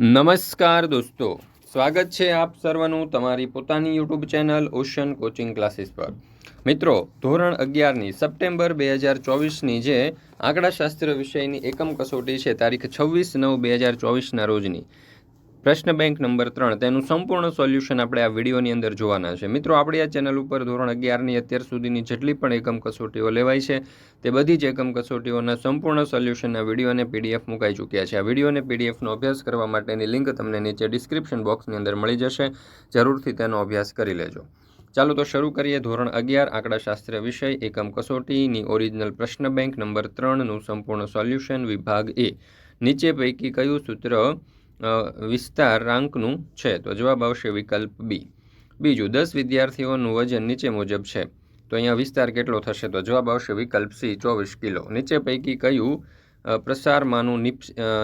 નમસ્કાર દોસ્તો. સ્વાગત છે આપ સર્વનું તમારી પોતાની YouTube channel Ocean Coaching Classes પર. મિત્રો, ધોરણ અગિયારની સપ્ટેમ્બર બે હજાર ચોવીસની જે આંકડાશાસ્ત્ર વિષયની એકમ કસોટી છે, તારીખ છવ્વીસ નવ બે હજાર ચોવીસના રોજની. પ્રશ્ન બેંક નંબર ત્રણ, તેનું સંપૂર્ણ સોલ્યુશન આપણે આ વિડીયોની અંદર જોવાના છે. મિત્રો, આપણી આ ચેનલ ઉપર ધોરણ અગિયારની અત્યાર સુધીની જેટલી પણ એકમ કસોટીઓ લેવાય છે, તે બધી જ એકમ કસોટીઓના સંપૂર્ણ સોલ્યુશનના વીડિયો અને પીડીએફ મુકાઈ ચૂક્યા છે. આ વીડિયો અને પીડીએફનો અભ્યાસ કરવા માટેની લિંક તમને નીચે ડિસ્ક્રિપ્શન બોક્સની અંદર મળી જશે. જરૂરથી તેનો અભ્યાસ કરી લેજો. ચાલો તો શરૂ કરીએ ધોરણ અગિયાર, આંકડાશાસ્ત્ર વિષય, એકમ કસોટીની ઓરિજિનલ પ્રશ્ન બેંક નંબર ત્રણનું સંપૂર્ણ સોલ્યુશન વિભાગ એ. નીચે પૈકી કયું સૂત્ર અ, વિસ્તારાંકનું છે. તો જવાબ આવશે વિકલ્પ બી. બીજું દસ વિદ્યાર્થીઓનું વજન નીચે મુજબ છે. તો અહીંયા વિસ્તાર કેટલો થશે? તો જવાબ આવશે વિકલ્પ સી ચોવીસ કિલો. નીચે પૈકી કયું પ્રસારમાંનું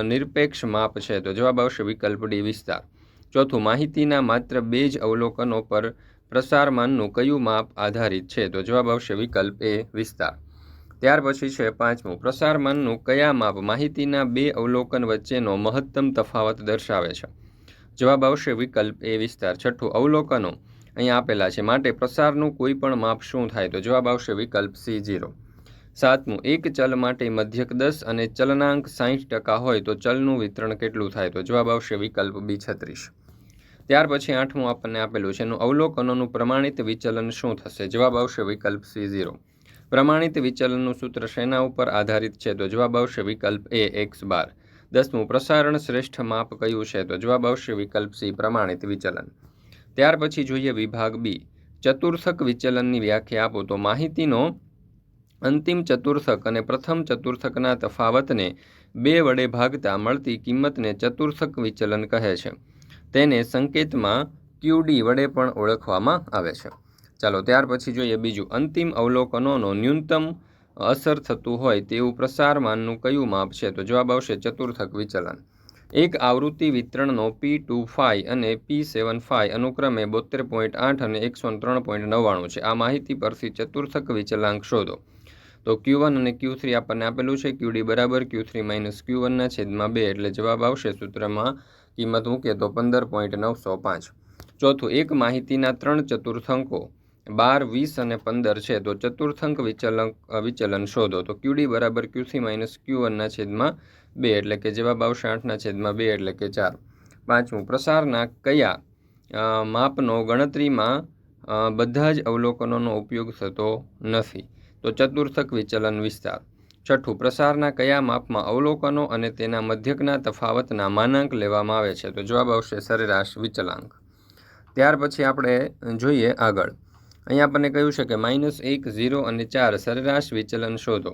નિરપેક્ષ માપ છે? તો જવાબ આવશે વિકલ્પ ડી વિસ્તાર. ચોથું માહિતીના માત્ર બે જ અવલોકનો પર પ્રસારમાનનું કયું માપ આધારિત છે? તો જવાબ આવશે વિકલ્પ એ વિસ્તાર. ત્યાર પછી છે પાંચમું. પ્રસારમાનનું કયા માપ માહિતીના બે અવલોકન વચ્ચેનો મહત્તમ તફાવત દર્શાવે છે? જવાબ આવશે વિકલ્પ એ વિસ્તાર. છઠ્ઠું, અવલોકનો. અહીંયા આપેલા છે માટે પ્રસારનું કોઈ પણ માપ શું થાય તો જવાબ આવશે વિકલ્પ સી ઝીરો. સાતમું, એક ચલ માટે મધ્યક દસ અને ચલનાંક સાહીઠ ટકા હોય તો ચલનું વિતરણ કેટલું થાય તો જવાબ આવશે વિકલ્પ બી છત્રીસ. ત્યાર પછી આઠમું આપણને આપેલું છે એનું અવલોકનોનું પ્રમાણિત વિચલન શું થશે? જવાબ આવશે વિકલ્પ સી ઝીરો. પ્રમાણિત વિચલનનું સૂત્ર શેના ઉપર આધારિત છે? તો જવાબ આવશે વિકલ્પ એ, એક્સ બાર. દસમું, પ્રસારણ શ્રેષ્ઠ માપ કયું છે? તો જવાબ આવશે વિકલ્પ સી, પ્રમાણિત વિચલન. ત્યાર પછી જોઈએ વિભાગ બી. ચતુર્થક વિચલનની વ્યાખ્યા આપો. તો માહિતીનો અંતિમ ચતુર્થક અને પ્રથમ ચતુર્થકના તફાવતને બે વડે ભાગતા મળતી કિંમતને ચતુર્થક વિચલન કહે છે. તેને સંકેતમાં ક્યુડી વડે પણ ઓળખવામાં આવે છે. ચાલો, ત્યાર પછી જોઈએ બીજું. અંતિમ અવલોકનોનો ન્યૂનતમ અસર થતું હોય તેવું પ્રસારમાનનું કયું માપ છે? તો જવાબ આવશે ચતુર્થક વિચલન. એક આવૃત્તિ વિતરણનો પી ટુ ફાઈ અને પી સેવન ફાઈ અનુક્રમે બોતેર પોઈન્ટ આઠ અને એકસો ત્રણ પોઈન્ટ નવ્વાણું છે. આ માહિતી પરથી ચતુર્થક વિચલાંક શોધો. તો ક્યુ વન અને ક્યુ થ્રી આપણને આપેલું છે. ક્યુડી બરાબર ક્યુ થ્રી માઇનસ ક્યુ વનના છેદમાં બે એટલે જવાબ આવશે સૂત્રમાં કિંમત મૂકીએ તો પંદર પોઈન્ટ નવસો પાંચ. ચોથું, એક માહિતીના ત્રણ ચતુર્થાંકો. બાર, વીસ અને પંદર છે. તો ચતુર્થંક વિચલન વિચલન શોધો. તો ક્યુડી બરાબર ક્યુસી માઇનસ ક્યુ વનના છેદમાં બે, એટલે કે જવાબ આવશે આઠના છેદમાં બે, એટલે કે ચાર. પાંચમું, પ્રસારના કયા માપનો ગણતરીમાં બધા જ અવલોકનોનો ઉપયોગ થતો નથી? તો ચતુર્થક વિચલન વિસ્તાર. છઠ્ઠું, પ્રસારના કયા માપમાં અવલોકનો અને તેના મધ્યકના તફાવતના માનાંક લેવામાં આવે છે? તો જવાબ આવશે સરેરાશ વિચલાંક. ત્યાર પછી આપણે જોઈએ આગળ. અહીંયા આપણને કહ્યું છે કે માઇનસ એક, ઝીરો અને ચાર સરેરાશ વિચલન શોધો.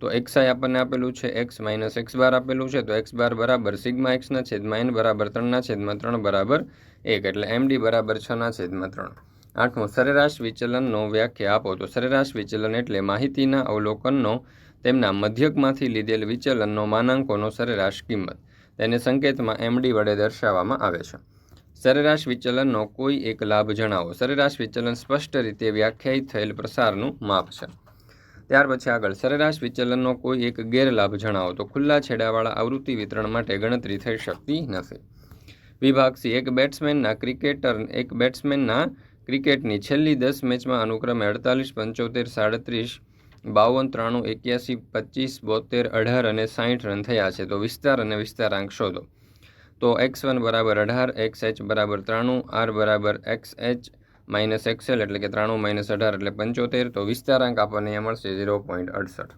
તો એક્સઆઈ આપણને આપેલું છે એક્સ માઇનસ એક્સ બાર આપેલું છે, તો એક્સ બાર બરાબર સિગ્મા એક્સના છેદમાં એન બરાબર ત્રણના છેદમાં ત્રણ બરાબર એક, એટલે એમડી બરાબર છના છેદમાં ત્રણ. આઠમું, સરેરાશ વિચલનનો વ્યાખ્યા આપો. તો સરેરાશ વિચલન એટલે માહિતીના અવલોકનનો, તેમના મધ્યકમાંથી લીધેલ વિચલનનો માનાંકોનો સરેરાશ કિંમત. તેને સંકેતમાં એમડી વડે દર્શાવવામાં આવે છે. સરેરાશ વિચલનનો કોઈ એક લાભ જણાવો. સરેરાશ વિચલન સ્પષ્ટ રીતે વ્યાખ્યાયિત થયેલ પ્રસારનું માપ છે. ત્યાર પછી આગળ. સરેરાશ વિચલનનો કોઈ એક ગેરલાભ જણાવો તો ખુલ્લા છેડાવાળા આવૃત્તિ વિતરણ માટે ગણતરી થઈ શકતી નથી. વિભાગ સી. એક બેટ્સમેનના ક્રિકેટર, એક બેટ્સમેનના ક્રિકેટની છેલ્લી દસ મેચમાં અનુક્રમે અડતાલીસ, પંચોતેર, સાડત્રીસ, બાવન, ત્રાણું, એક્યાસી, પચીસ, બોતેર, અઢાર અને સાહીઠ રન થયા છે. તો વિસ્તાર અને વિસ્તારાંક શોધો. તો એક્સ વન બરાબર અઢાર, એક્સ એચ બરાબર ત્રાણું, આર બરાબર એક્સ એચ માઇનસ એક્સએલ એટલે કે ત્રાણું માઇનસ અઢાર એટલે પંચોતેર. તો વિસ્તારાંક આપણને અહીંયા મળશે ઝીરો પોઈન્ટ અડસઠ.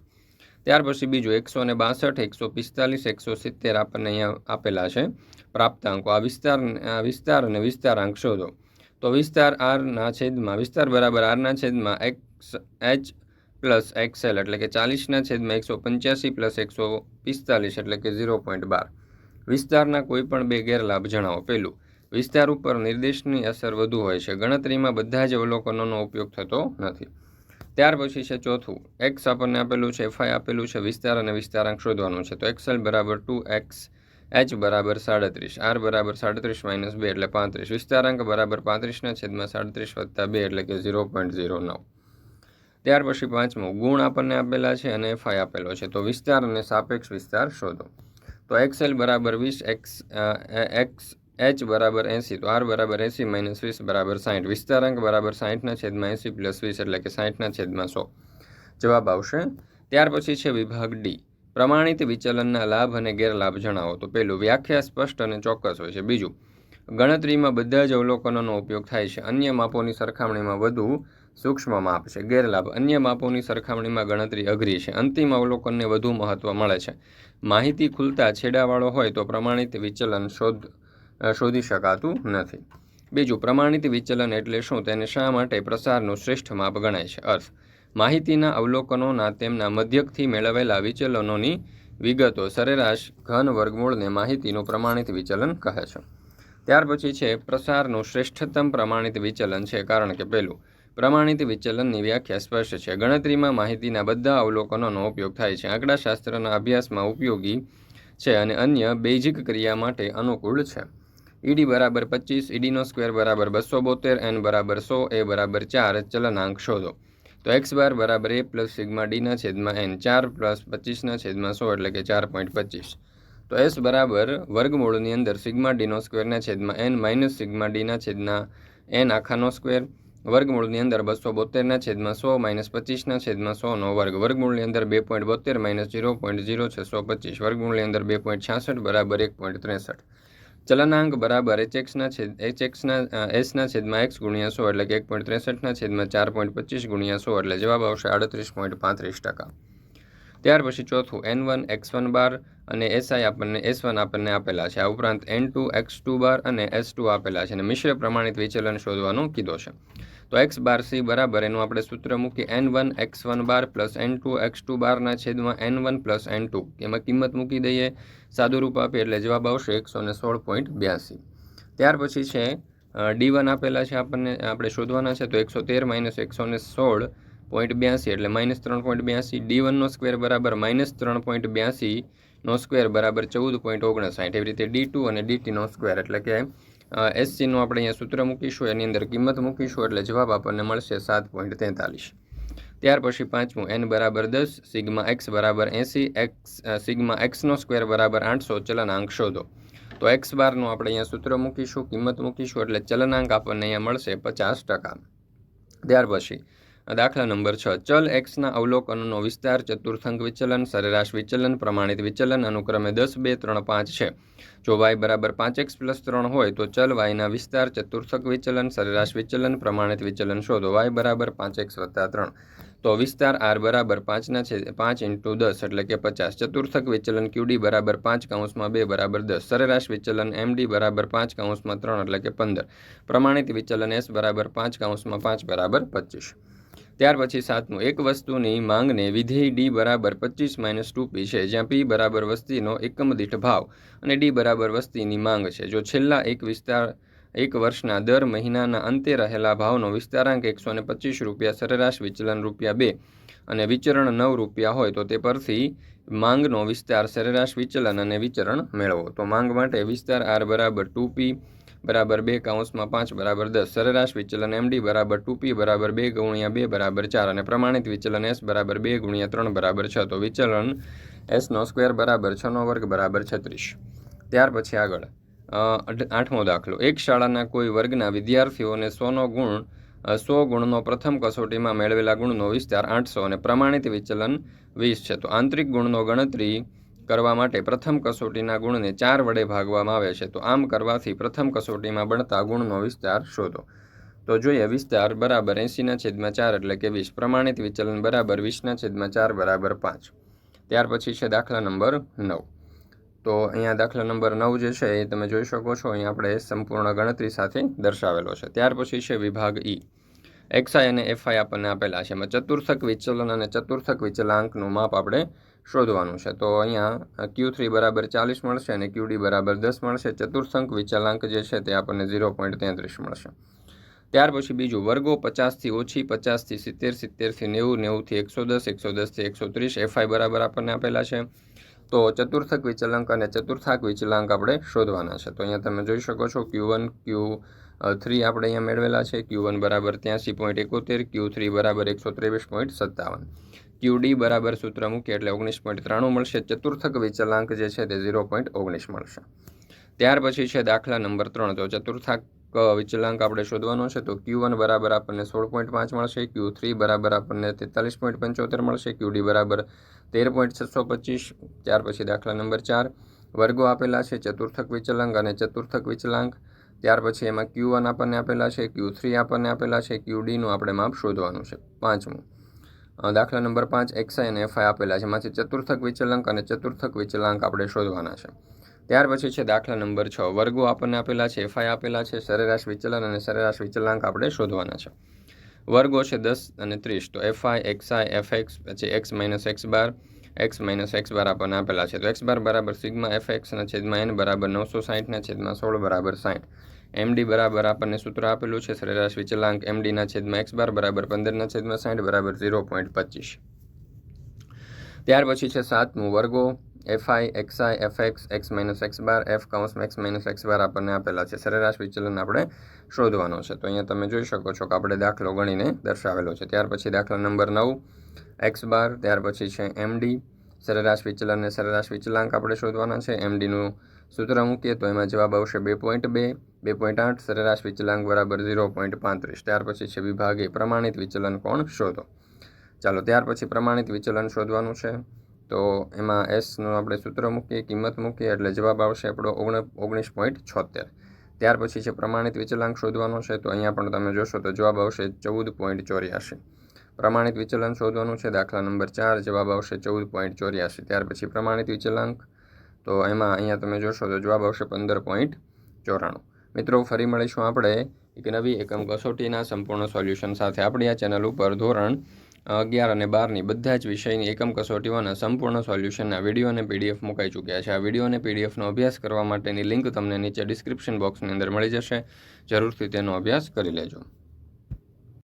ત્યાર પછી બીજું એકસો ને બાસઠ, એકસો પિસ્તાલીસ, એકસો સિત્તેર આપણને અહીંયા આપેલા છે પ્રાપ્તાંકો. આ વિસ્તાર આ વિસ્તાર અને વિસ્તારાંક શોધો. તો વિસ્તાર આરના છેદમાં, વિસ્તાર બરાબર આરના છેદમાં એક્સ એચ પ્લસ એક્સએલ એટલે કે ચાલીસના છેદમાં એકસો પંચ્યાસી પ્લસ એકસો પિસ્તાલીસ એટલે કે ઝીરો પોઈન્ટ બાર. વિસ્તારના કોઈ પણ બે ગેરલાભ જણાવો. પહેલું, વિસ્તાર ઉપર નિર્દેશની અસર વધુ હોય છે. ગણતરીમાં બધા જ અવલોકનોનો ઉપયોગ થતો નથી. ત્યાર પછી છે ચોથું એક્સ આપણને આપેલું છે એફઆઈ આપેલું છે, વિસ્તાર અને વિસ્તારાંક શોધવાનું છે. તો એક્સએલ બરાબર ટુ એક્સ એચ બરાબર સાડત્રીસ આર બરાબર સાડત્રીસ માઇનસ બે એટલે પાંત્રીસ, વિસ્તારાંક બરાબર પાંત્રીસના છેદમાં સાડત્રીસ વત્તા બે એટલે કે ઝીરો પોઈન્ટ ઝીરો નવ. ત્યાર પછી પાંચમું, ગુણ આપણને આપેલા છે અને એફઆઈ આપેલો છે. તો વિસ્તાર અને સાપેક્ષ વિસ્તાર શોધો. તો એક્સએલ બરાબર વીસ, એક્સ એક્સ, એચ બરાબર એંસી, તો આર બરાબર એંસી માઇનસ વીસ બરાબર સાઠ વિસ્તારાંક બરાબર સાઠના છેદમાં એંસી પ્લસ વીસ એટલે કે સાઠના છેદમાં સો. જવાબ આવશે. ત્યાર પછી છે વિભાગ ડી. પ્રમાણિત વિચલનના લાભ અને ગેરલાભ જણાવો. તો પહેલું વ્યાખ્યા સ્પષ્ટ અને ચોક્કસ હોય છે. બીજું, ગણતરીમાં બધા જ અવલોકનોનો ઉપયોગ થાય છે. અન્ય માપોની સરખામણીમાં વધુ સૂક્ષ્મ માપ છે. ગેરલાભ. અન્ય માપોની સરખામણીમાં ગણતરી અઘરી છે. અંતિમ અવલોકનને વધુ મહત્ત્વ મળે છે. માહિતી ખુલતા છેડાવાળો હોય તો પ્રમાણિત વિચલન શોધ શોધી શકાતું નથી. બીજું, પ્રમાણિત વિચલન એટલે શું? તેને શા માટે પ્રસારનું શ્રેષ્ઠ માપ ગણાય છે? અર્થ. માહિતીના અવલોકનોના તેમના મધ્યકથી મેળવેલા વિચલનોની વિગતો સરેરાશ ઘન વર્ગમૂળને માહિતીનું પ્રમાણિત વિચલન કહે છે. ત્યાર પછી છે, પ્રસારનું શ્રેષ્ઠતમ પ્રમાણિત વિચલન છે. કારણ કે પહેલું પ્રમાણિત વિચલનની વ્યાખ્યા સ્પષ્ટ છે. ગણતરીમાં માહિતીના બધા અવલોકનોનો ઉપયોગ થાય છે. આંકડાશાસ્ત્રના અભ્યાસમાં ઉપયોગી છે અને અન્ય બેઝિક ક્રિયા માટે અનુકૂળ છે. ઈડી બરાબર પચીસ, ઈડીનો સ્ક્વેર બરાબર બસો બોતેર, એન બરાબર સો, એ બરાબર ચાર ચલનાંક શોધો. તો એક્સ બાર બરાબર એ પ્લસ સિગ્મા ડીના છેદમાં એન, ચાર પ્લસ પચીસના છેદમાં સો એટલે કે ચાર પોઈન્ટ પચીસ. તો એસ બરાબર વર્ગમૂળની અંદર સિગ્મા ડીનો સ્ક્વેરના છેદમાં એન માઇનસ સિગ્મા ડીના છેદના એન આખાનો સ્ક્વેર વર્ગમૂળની અંદર બસો બોતેરના છેદમાં સો, માઇનસ પચીસના છેદમાં સોનો વર્ગ. વર્ગમૂળની અંદર બે પોઈન્ટ બોતેર, માઇનસ જીરો પોઈન્ટ જીરો છસો પચીસ. વર્ગમૂળની અંદર બે પોઈન્ટ છાસઠ, બરાબર એક પોઈન્ટ ત્રેસઠ. ચલનાંક બરાબર એચ એક્સના છેદ એચ એક્સના એસના છેદમાં એક્સ ગુણ્યા સો એટલે કે એક પોઈન્ટ ત્રેસઠના છેદમાં ચાર પોઈન્ટ પચીસ ગુણ્યા સો એટલે જવાબ આવશે આડત્રીસ પોઈન્ટ પાંત્રીસ ટકા. ત્યાર પછી ચોથું, N one, X one bar અને એસઆઈ આપણને, એસ વન આપણને આપેલા છે. આ ઉપરાંત N two, X two bar અને એસ ટુ આપેલા છે. અને મિશ્ર પ્રમાણિત વિચલન શોધવાનું કીધો છે. તો એક્સ બાર સી બરાબર, એનું આપણે સૂત્ર મૂકી N one X one bar plus N two X two બારના છેદમાં N one plus N two એમાં કિંમત મૂકી દઈએ સાદું રૂપ આપીએ એટલે જવાબ આવશે એકસો ને સોળ પોઈન્ટ બ્યાસી. ત્યાર પછી છે ડી વન આપેલા છે આપણને, આપણે શોધવાના છે તો એકસો તેર માઇનસ એકસો ને સોળ પોઈન્ટ બ્યાસી એટલે માઇનસ ત્રણ પોઈન્ટ બ્યાસી. ડી વનનો સ્ક્વેર બરાબર માઇનસ ત્રણ પોઈન્ટ બ્યાસી નો સ્ક્વેર બરાબર ચૌદ પોઈન્ટ ઓગણસાઠ. એવી રીતે ડી ટુ અને ડી ટીનો સ્ક્વેર એટલે કે એસસીનું આપણે અહીંયા સૂત્ર મૂકીશું, એની અંદર કિંમત મૂકીશું, એટલે જવાબ આપણને મળશે સાત પોઈન્ટ તેતાલીસ. ત્યાર પછી પાંચમું એન બરાબર દસ, સિગ્મા એક્સ બરાબર એંસી, એક્સ સિગ્મા એક્સનો સ્ક્વેર બરાબર આઠસો, ચલનાંક શોધો. તો એક્સ બારનું આપણે અહીંયા સૂત્ર મૂકીશું, કિંમત મૂકીશું, એટલે ચલનાંક આપણને અહીંયા મળશે પચાસ ટકા. ત્યાર પછી દાખલા નંબર છ. ચલ એક્સના અવલોકનોનો વિસ્તાર ચતુર્થંક વિચલન, સરેરાશ વિચલન, પ્રમાણિત વિચલન અનુક્રમે દસ, બે, ત્રણ, પાંચ છે. જો વાય બરાબર પાંચ એક્સ પ્લસ ત્રણ હોય તો ચલ વાયના વિસ્તાર ચતુર્થક વિચલન, સરેરાશ વિચલન, પ્રમાણિત વિચલન શોધો. વાય બરાબર પાંચ એક્સ વત્તા ત્રણ. તો વિસ્તાર આર બરાબર પાંચના છે, પાંચ ઇન્ટુ દસ એટલે કે પચાસ. ચતુર્થક વિચલન ક્યુડી બરાબર પાંચ કાઉન્સમાં બે બરાબર દસ. સરેરાશ વિચલન એમડી બરાબર પાંચ કાઉન્સમાં ત્રણ એટલે કે પંદર. પ્રમાણિત વિચલન એસ બરાબર પાંચ કાઉન્સમાં પાંચ બરાબર પચીસ. ત્યાર પછી સાતમું, એક વસ્તુની માંગને વિધેય ડી બરાબર પચીસ માઇનસ ટુ પી છે, જ્યાં પી બરાબર વસ્તીનો એકમ દીઠ ભાવ અને ડી બરાબર વસ્તીની માંગ છે. જો છેલ્લા એક વિસ્તાર, એક વર્ષના દર મહિનાના અંતે રહેલા ભાવનો વિસ્તારાંક એકસો ને પચીસ રૂપિયા, સરેરાશ વિચલન રૂપિયા બે અને વિચરણ નવ રૂપિયા હોય, તો તે પરથી માંગનો વિસ્તાર સરેરાશ વિચલન અને વિચરણ મેળવો. તો માંગ માટે વિસ્તાર આર બરાબર ટુ પી બરાબર બે કાઉન્સમાં પાંચ બરાબર દસ. સરેરાશ વિચલન એમડી બરાબર ટુ પી બરાબર બે ગુણ્યા બે બરાબર ચાર અને પ્રમાણિત વિચલન એસ બરાબર બે ગુણ્યા ત્રણ બરાબર છ. તો વિચલન એસનો સ્ક્વેર બરાબર છનો વર્ગ બરાબર છત્રીસ. ત્યાર પછી આગળ. આઠમો દાખલો. એક શાળાના કોઈ વર્ગના વિદ્યાર્થીઓને સોનો ગુણ સો ગુણનો પ્રથમ કસોટીમાં મેળવેલા ગુણનો વિસ્તાર આઠસો અને પ્રમાણિત વિચલન વીસ છે. તો આંતરિક ગુણનો ગણતરી કરવા માટે પ્રથમ કસોટીના ગુણને ચાર વડે ભાગવામાં આવે છે. તો આમ કરવાથી પ્રથમ કસોટીમાં બનતા ગુણનો વિસ્તાર શોધો. તો જોઈએ વિસ્તાર બરાબર એંસીના છેદમાં ચાર એટલે કે વીસ. પ્રમાણિત વિચલન બરાબર વીસના છેદમાં ચાર બરાબર પાંચ. ત્યાર પછી છે દાખલા નંબર નવ. તો અહીંયા દાખલા નંબર નવ જે છે એ તમે જોઈ શકો છો. અહીંયા આપણે સંપૂર્ણ ગણતરી સાથે દર્શાવેલો છે. ત્યાર પછી છે વિભાગ ઈ. એક્સઆઈ અને એફઆઈ આપણને આપેલા છે. એમાં ચતુર્થક વિચલન અને ચતુર્થક વિચલાંકનું માપ આપણે શોધવાનું છે. તો અહીંયા ક્યુ થ્રી બરાબર ચાલીસ મળશે અને ક્યુડી બરાબર દસ મળશે. ચતુર્થંક વિચલાંક જે છે તે આપણને ઝીરો પોઈન્ટ તેત્રીસ મળશે. ત્યાર પછી બીજું, વર્ગો પચાસથી ઓછી પચાસથી સિત્તેર સિત્તેરથી નેવું નેવુંથી એકસો દસ, એકસો દસથી એકસો ત્રીસ એફઆઈ બરાબર આપણને આપેલા છે. તો ચતુર્થક વિચલાંક અને ચતુર્થાક વિચલાંક આપણે શોધવાના છે. તો અહીંયા તમે જોઈ શકો છો ક્યુ વન ક્યુ થ્રી આપણે અહીંયા મેળવેલા છે. ક્યુ વન બરાબર ત્યાંસી પોઈન્ટ એકોતેર ક્યુ થ્રી બરાબર એકસો ત્રેવીસ પોઈન્ટ સત્તાવન. ક્યુડી બરાબર સૂત્ર મૂકીએ એટલે ઓગણીસ પોઈન્ટ ત્રાણું મળશે. ચતુર્થક વિચલાંક જે છે તે ઝીરો પોઈન્ટ ઓગણીસ મળશે. ત્યાર પછી છે દાખલા નંબર ત્રણ. તો ચતુર્થાંક વિચલાંક આપણે શોધવાનો છે. તો ક્યુ વન બરાબર આપણને સોળ પોઈન્ટ પાંચ મળશે. ક્યુ થ્રી બરાબર આપણને તેતાલીસ પોઈન્ટ પંચોતેર મળશે. ક્યુડી બરાબર તેર પોઈન્ટ છસો પચીસ. ત્યાર પછી દાખલા નંબર ચાર. વર્ગો આપેલા છે. ચતુર્થક વિચલાંક અને ચતુર્થક વિચલાંક. ત્યાર પછી એમાં ક્યુ વન આપણને આપેલા છે ક્યુ થ્રી આપણને આપેલા છે ક્યુ ડીનું આપણે માપ શોધવાનું છે, પાંચમું. દાખલા નંબર પાંચ એક્સઆઈ અને એફઆઈ આપેલા છે, એમાંથી ચતુર્થક વિચલાંક અને ચતુર્થક વિચલાંક આપણે શોધવાના છે. ત્યાર પછી છે દાખલા નંબર છ, વર્ગો આપણને આપેલા છે એફઆઈ આપેલા છે, સરેરાશ વિચલન અને સરેરાશ વિચલાંક આપણે શોધવાના છે. વર્ગો છે દસ અને ત્રીસ, તો એફઆઈ એક્સઆઈ એફ એક્સ પછી X minus X bar X minus X bar આપણને આપેલા છે. તો એક્સ બાર બરાબર સિગ્મા એફ એક્સના છેદમાં એન બરાબર નવસો સાહીઠના છેદમાં સોળ બરાબર સાહીઠ. એમડી બરાબર આપણને સૂત્ર આપેલું છે સરેરાશ વિચલાંક એમડીના છેદમાં એક્સ બાર બરાબર પંદરના છેદમાં સાઠ બરાબર ઝીરો પોઈન્ટ પચીસ. ત્યાર પછી છે સાતમું વર્ગો. FI XI F X X minus X bar F કાઉન્સ X minus X bar આપણને આપેલા છે. સરેરાશ વિચલન આપણે શોધવાનો છે. તો અહીંયા તમે જોઈ શકો છો કે આપણે દાખલો ગણીને દર્શાવેલો છે. ત્યાર પછી દાખલા નંબર નવ. એક્સ બાર ત્યાર પછી છે એમડી સરેરાશ વિચલન અને સરેરાશ વિચલાંક આપણે શોધવાના છે. એમડીનું સૂત્ર મૂકીએ તો એમાં જવાબ આવશે બે પોઈન્ટ બે બે પોઈન્ટ આઠ, સરેરાશ વિચલાંક બરાબર ઝીરો પોઈન્ટ પાંત્રીસ. ત્યાર પછી છે વિભાગે પ્રમાણિત વિચલન કોણ શોધો? ચાલો, ત્યાર પછી પ્રમાણિત વિચલન શોધવાનું છે. તો એમાં એસનું આપણે સૂત્ર મૂકીએ, કિંમત મૂકીએ, એટલે જવાબ આવશે આપણો ઓગણ, ઓગણીસ પોઈન્ટ છોતેર. ત્યાર પછી છે પ્રમાણિત વિચલાંક શોધવાનો છે, તો અહીંયા પણ તમે જોશો તો જવાબ આવશે ચૌદ પોઈન્ટ ચોર્યાસી. પ્રમાણિત વિચલન શોધવાનું છે. દાખલા નંબર ચાર, જવાબ આવશે ચૌદ પોઈન્ટ ચોર્યાસી. ત્યાર પછી પ્રમાણિત વિચલાંક તો એમાં અહીંયા તમે જોશો તો જવાબ આવશે પંદર પોઈન્ટ ચોરાણું. મિત્રો, ફરી મળીશું આપણે એક નવી એકમ કસોટીના સંપૂર્ણ સોલ્યુશન સાથે. આપણી આ ચેનલ ઉપર ધોરણ અગિયાર અને બારની બધા જ વિષયની એકમ કસોટીઓના સંપૂર્ણ સોલ્યુશનના વીડિયો અને પીડીએફ મુકાઈ ચૂક્યા છે. આ વીડિયો અને પીડીએફનો અભ્યાસ કરવા માટેની લિંક તમને નીચે ડિસ્ક્રિપ્શન બોક્સની અંદર મળી જશે. જરૂરથી તેનો અભ્યાસ કરી લેજો.